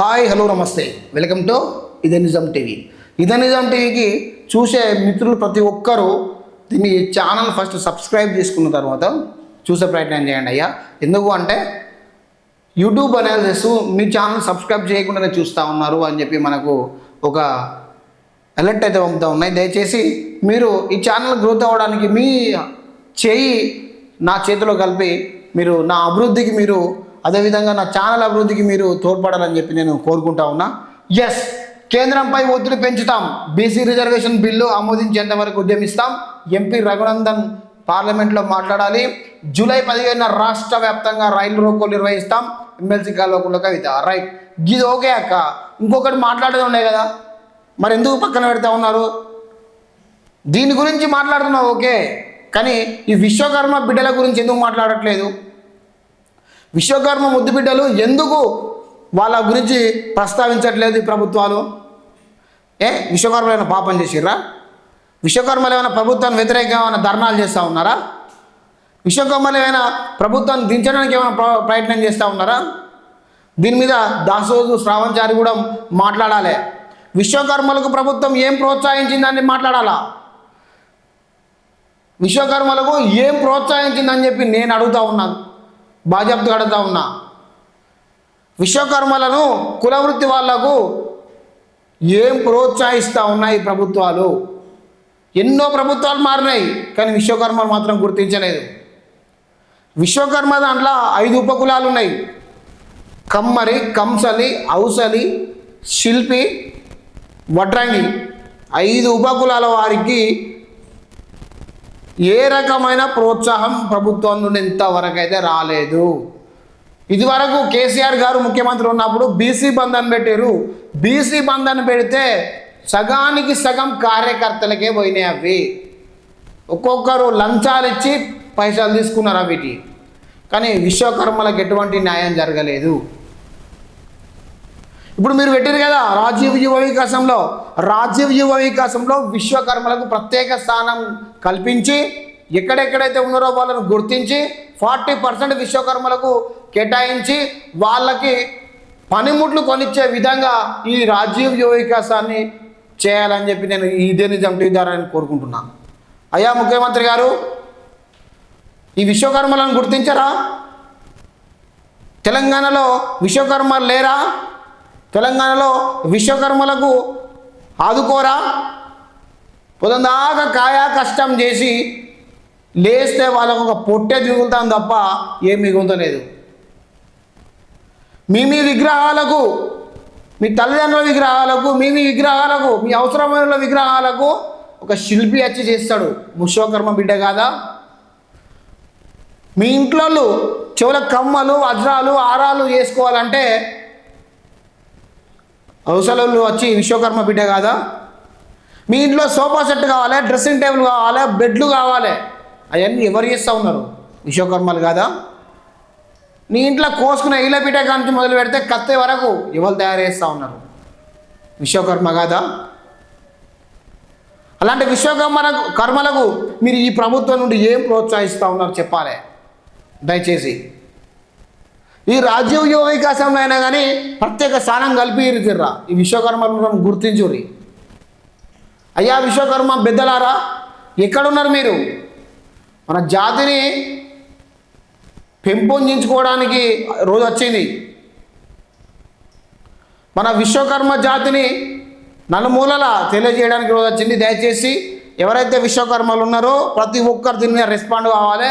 Hi hello namaste. Welcome to ఇదే నిజం TV. ఇదే నిజం టీవీకి చూసే మిత్రులు ప్రతి ఒక్కరూ దీన్ని ఛానల్ ఫస్ట్ సబ్స్క్రైబ్ చేసుకున్న తర్వాత చూసే ప్రయత్నం చేయండి అయ్యా. ఎందుకు అంటే యూట్యూబ్ అనాలిసిస్ మీ ఛానల్ సబ్స్క్రైబ్ చేయకుండానే చూస్తూ ఉన్నారు అని చెప్పి మనకు ఒక అలర్ట్ అయితే పంపుతూ ఉన్నాయి. దయచేసి మీరు ఈ ఛానల్ గ్రోత్ అవ్వడానికి మీ చేయి నా చేతిలో కలిపి మీరు నా అభివృద్ధికి మీరు అదేవిధంగా నా ఛానల్ అభివృద్ధికి మీరు తోడ్పడాలని చెప్పి నేను కోరుకుంటా ఉన్నా. ఎస్ కేంద్రంపై ఒత్తిడి పెంచుతాం. బీసీ రిజర్వేషన్ బిల్లు ఆమోదించేంత వరకు ఉద్యమిస్తాం. ఎంపీ రఘునందన్ పార్లమెంట్లో మాట్లాడాలి. జూలై పదిహేనున రాష్ట్ర వ్యాప్తంగా రైలు రోకోలు నిర్వహిస్తాం. ఎమ్మెల్సీ కాలువకుండా కవిత. రైట్ ఇది ఓకే అక్క. ఇంకొకటి మాట్లాడేది ఉన్నాయి కదా. మరి ఎందుకు పక్కన పెడతా ఉన్నారు? దీని గురించి మాట్లాడుతున్నావు ఓకే. కానీ ఈ విశ్వకర్మ బిడ్డల గురించి ఎందుకు మాట్లాడట్లేదు? విశ్వకర్మ ముద్దుబిడ్డలు ఎందుకు వాళ్ళ గురించి ప్రస్తావించట్లేదు ఈ ప్రభుత్వాలు? ఏ? విశ్వకర్మలు ఏమైనా పాపం చేసిర్రా? విశ్వకర్మలు ఏమైనా ప్రభుత్వాన్ని వ్యతిరేకంగా ఏమైనా ధర్నాలు చేస్తూ ఉన్నారా? విశ్వకర్మలు ఏమైనా ప్రభుత్వాన్ని దించడానికి ఏమైనా ప్ర- ప్రయత్నం చేస్తూ ఉన్నారా? దీని మీద దాసోజు శ్రావంచారి కూడా మాట్లాడాలి. విశ్వకర్మలకు ప్రభుత్వం ఏం ప్రోత్సహించిందని మాట్లాడాలా? విశ్వకర్మలకు ఏం ప్రోత్సహించిందని చెప్పి నేను అడుగుతా ఉన్నాను బాధ్యత కడతా ఉన్నా. విశ్వకర్మలను కులవృత్తి వాళ్ళకు ఏం ప్రోత్సహిస్తూ ఉన్నాయి ప్రభుత్వాలు? ఎన్నో ప్రభుత్వాలు మారినాయి కానీ విశ్వకర్మలు మాత్రం గుర్తించలేదు. విశ్వకర్మ దాంట్లో ఐదు ఉపకులాలు ఉన్నాయి. కమ్మరి కంసలి ఔసలి శిల్పి వడ్రంగి. ఐదు ఉపకులాల వారికి ఏ రకమైన ప్రోత్సాహం ప్రభుత్వం నుండి ఇంతవరకు అయితే రాలేదు. ఇదివరకు కేసీఆర్ గారు ముఖ్యమంత్రి ఉన్నప్పుడు బీసీ బంధన్ పెట్టారు బీసీ బంధన్ పెడితే సగానికి సగం కార్యకర్తలకే పోయినాయి అవి. ఒక్కొక్కరు లంచాలు ఇచ్చి పైసలు తీసుకున్నారు అవిటి. కానీ విశ్వకర్మలకు ఎటువంటి న్యాయం జరగలేదు. ఇప్పుడు మీరు పెట్టారు కదా రాజీవ్ యువ వికాసంలో. రాజీవ్ యువ వికాసంలో విశ్వకర్మలకు ప్రత్యేక స్థానం కల్పించి ఎక్కడెక్కడైతే ఉన్నారో వాళ్ళను గుర్తించి ఫార్టీ పర్సెంట్ విశ్వకర్మలకు కేటాయించి వాళ్ళకి పనిముట్లు కొనిచ్చే విధంగా ఈ రాజీవ్ యువ వికాసాన్ని చేయాలని చెప్పి నేను ఇదే నిజం టీదారని కోరుకుంటున్నాను అయ్యా ముఖ్యమంత్రి గారు ఈ విశ్వకర్మలను గుర్తించరా? తెలంగాణలో విశ్వకర్మలు లేరా? తెలంగాణలో విశ్వకర్మలకు ఆదుకోరా? పొద్దుందాకా కాయా కష్టం చేసి లేస్తే వాళ్ళకు ఒక పొట్టే దిగులుతాం తప్ప ఏం మిగులుతలేదు మీ మీ విగ్రహాలకు మీ తల్లిదండ్రుల విగ్రహాలకు మీ మీ విగ్రహాలకు మీ అవసరమైన విగ్రహాలకు ఒక శిల్పి వచ్చి చేస్తాడు. విశ్వకర్మ బిడ్డ కాదా? మీ ఇంట్లో చెవుల కమ్మలు వజ్రాలు ఆరాలు చేసుకోవాలంటే అవసరాలు వచ్చి విశ్వకర్మ బిడ్డ కాదా? మీ ఇంట్లో సోఫా సెట్ కావాలి డ్రెస్సింగ్ టేబుల్ కావాలి బెడ్లు కావాలి. అవన్నీ ఎవరు చేస్తూ ఉన్నారు? విశ్వకర్మలు కాదా? నీ ఇంట్లో కోసుకున్న ఈల పీట కాంచి మొదలు పెడితే కత్తి వరకు ఎవరు తయారు చేస్తూ ఉన్నారు? విశ్వకర్మ కాదా? అలాంటి విశ్వకర్మ కర్మలకు మీరు ఈ ప్రభుత్వం నుండి ఏం ప్రోత్సహిస్తూ ఉన్నారు చెప్పాలి? దయచేసి. ఈ రాజ్యం వికాసంలో అయినా కానీ ప్రత్యేక స్థానం కలిపి ఇరుతిర్రా ఈ విశ్వకర్మలను గుర్తించురి అయ్యా విశ్వకర్మ పెద్దలారా ఎక్కడున్నారు మీరు? మన జాతిని పెంపొందించుకోవడానికి రోజు వచ్చింది. మన విశ్వకర్మ జాతిని నలుమూలల తెలియజేయడానికి రోజు వచ్చింది. దయచేసి ఎవరైతే విశ్వకర్మలు ఉన్నారో ప్రతి ఒక్కరు దీని మీద రెస్పాండ్ కావాలి.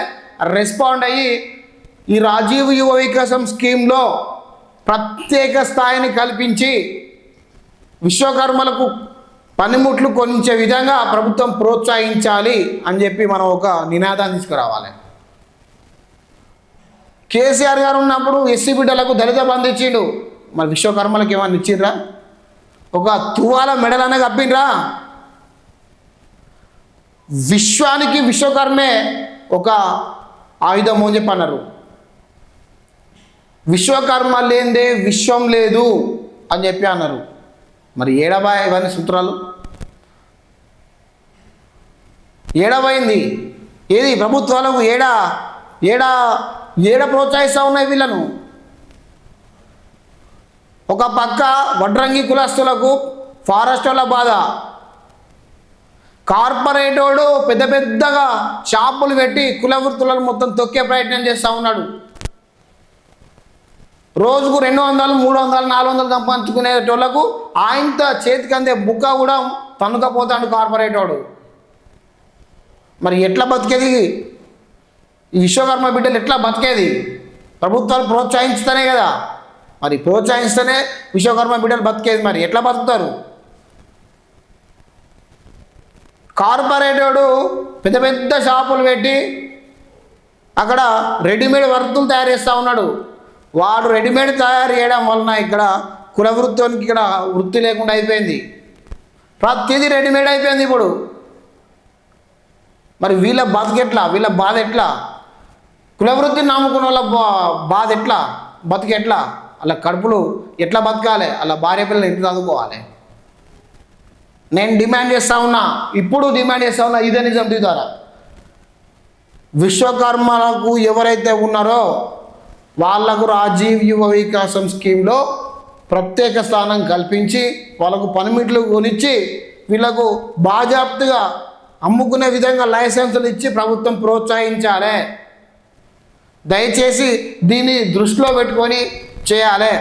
రెస్పాండ్ అయ్యి ఈ రాజీవ్ యువ వికాసం స్కీమ్లో ప్రత్యేక స్థాయిని కల్పించి విశ్వకర్మలకు పనిముట్లు కొనించే విధంగా ప్రభుత్వం ప్రోత్సహించాలి అని చెప్పి మనం ఒక నినాదాన్ని తీసుకురావాలి. కేసీఆర్ గారు ఉన్నప్పుడు ఎస్సీ బిడ్డలకు దళిత బంధు ఇచ్చిండు. మరి విశ్వకర్మలకు ఏమన్నా ఇచ్చిండ్రా? ఒక తువాల మెడలనే కప్పిండ్రా విశ్వానికి విశ్వకర్మే ఒక ఆయుధం అని చెప్పి అన్నారు. విశ్వకర్మ లేదే విశ్వం లేదు అని చెప్పి అన్నారు. మరి ఏడబా ఇవన్నీ సూత్రాలు? ఏడబైంది ఏది ప్రభుత్వాలకు ఏడా ఏడా ఏడ ప్రోత్సహిస్తూ ఉన్నాయి వీళ్ళను? ఒక పక్క వడ్రంగి కులస్తులకు ఫారెస్ట్ వాళ్ళ బాధ. కార్పొరేటోడు పెద్ద పెద్దగా షాపులు పెట్టి కుల వృత్తులను మొత్తం తొక్కే ప్రయత్నం చేస్తూ ఉన్నాడు. రోజుకు రెండు వందలు మూడు వందలు నాలుగు వందలు సంపాదించుకునేటోళ్ళకు ఆయనతో చేతికి అందే బుక్క కూడా తన్నుకపోతాడు కార్పొరేటోడు మరి ఎట్లా బతికేది? ఈ విశ్వకర్మ బిడ్డలు ఎట్లా బతికేది? ప్రభుత్వాలు ప్రోత్సహిస్తేనే కదా. మరి ప్రోత్సహిస్తేనే విశ్వకర్మ బిడ్డలు బతికేది మరి. ఎట్లా బతుకుతారు? కార్పొరేటోడు పెద్ద పెద్ద షాపులు పెట్టి అక్కడ రెడీమేడ్ వర్తులు తయారు చేస్తూ ఉన్నాడు. వాడు రెడీమేడ్ తయారు చేయడం వలన ఇక్కడ కుల వృత్తానికి ఇక్కడ వృత్తి లేకుండా అయిపోయింది. ప్రతిదీ రెడీమేడ్ అయిపోయింది ఇప్పుడు. మరి వీళ్ళ బతికెట్లా వీళ్ళ బాధ ఎట్లా? కుల వృత్తిని నమ్ముకున్న వాళ్ళ బా- బాధ ఎట్లా? బతికెట్లా అలా కడుపులు ఎట్లా బతకాలి? అలా భార్య పిల్లలు ఎట్లా చదువుకోవాలి? నేను డిమాండ్ చేస్తా ఉన్నా. ఇప్పుడు డిమాండ్ చేస్తా ఉన్నా. ఇదే నిజం దిగుతారా ద్వారా. విశ్వకర్మలకు ఎవరైతే ఉన్నారో వాళ్ళకు రాజీవ్ యువ వికాసం స్కీమ్లో ప్రత్యేక స్థానం కల్పించి వాళ్ళకు పనిమిట్లు కొనిచ్చి వీళ్ళకు బాజాప్తుగా అమ్ముకునే విధంగా లైసెన్సులు ఇచ్చి ప్రభుత్వం ప్రోత్సహించాలి. దయచేసి దీన్ని దృష్టిలో పెట్టుకొని చేయాలి.